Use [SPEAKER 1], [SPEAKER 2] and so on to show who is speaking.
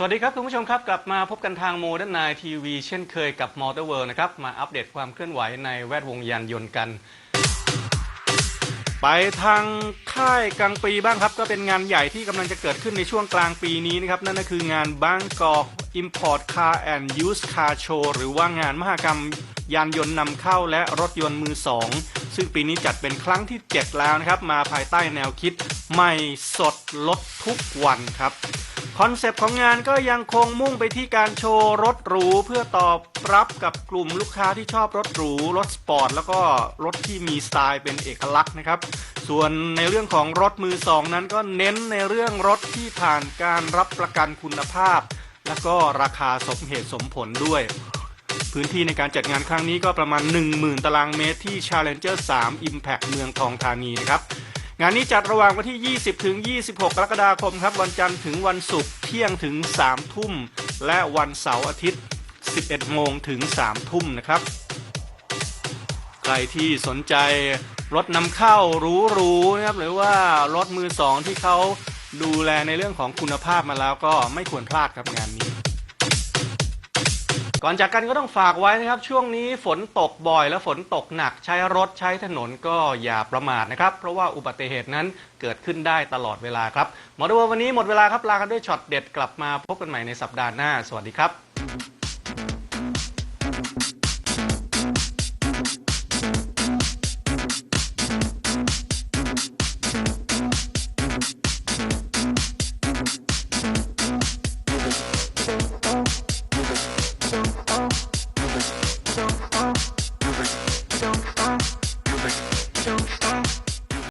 [SPEAKER 1] สวัสดีครับ คุณผู้ชมครับ กลับมาพบกันทางโมเดิร์นไนทีวีเช่นเคยกับมอเตอร์เวิร์นะครับ มาอัปเดตความเคลื่อนไหวในแวดวงยานยนต์กัน ไปทางค่ายกลางปีบ้างครับ ก็เป็นงานใหญ่ที่กำลังจะเกิดขึ้นในช่วงกลางปีนี้นะครับ นั่นก็คืองาน Bangkok Import Car and Used Car Show หรือว่างานมหกรรมยานยนต์นำเข้าและรถยนต์มือสองซึ่งปีนี้จัดเป็นครั้งที่ 7 แล้วนะครับ มาภายใต้แนวคิดใหม่สดลดทุกวันครับ คอนเซปต์ของงานก็ยังคงมุ่งไปที่การโชว์รถหรูเพื่อตอบรับกับกลุ่มลูกค้าที่ชอบรถหรู รถสปอร์ต แล้วก็รถที่มีสไตล์เป็นเอกลักษณ์นะครับ ส่วนในเรื่องของรถมือสองนั้นก็เน้นในเรื่องรถที่ผ่านการรับประกันคุณภาพ แล้วก็ราคาสมเหตุสมผลด้วย พื้นที่ในการจัดงานครั้งนี้ก็ประมาณ 10,000 ตารางเมตรที่ Challenger 3 Impact เมืองทองธานีนะครับ งานนี้จัดระหว่างวันที่ 20 ถึง 26 กรกฎาคมครับ วันจันทร์ถึงวันศุกร์เที่ยงถึง 3 ทุ่ม และวันเสาร์อาทิตย์ 11 โมงถึง 3 ทุ่มนะครับ ใครที่สนใจรถนำเข้ารู้ๆนะครับหรือว่ารถมือสองที่เขาดูแลในเรื่องของคุณภาพมาแล้วก็ไม่ควรพลาดครับงานนี้ ก่อนจากกันก็ต้องฝากไว้นะครับ ช่วงนี้ฝนตกบ่อยและฝนตกหนักใช้รถใช้ถนนก็อย่าประมาทนะครับ เพราะว่าอุบัติเหตุนั้นเกิดขึ้นได้ตลอดเวลาครับหมอดูวันนี้หมดเวลาครับลากันด้วยช็อตเด็ดกลับมาพบกันใหม่ในสัปดาห์หน้า สวัสดีครับ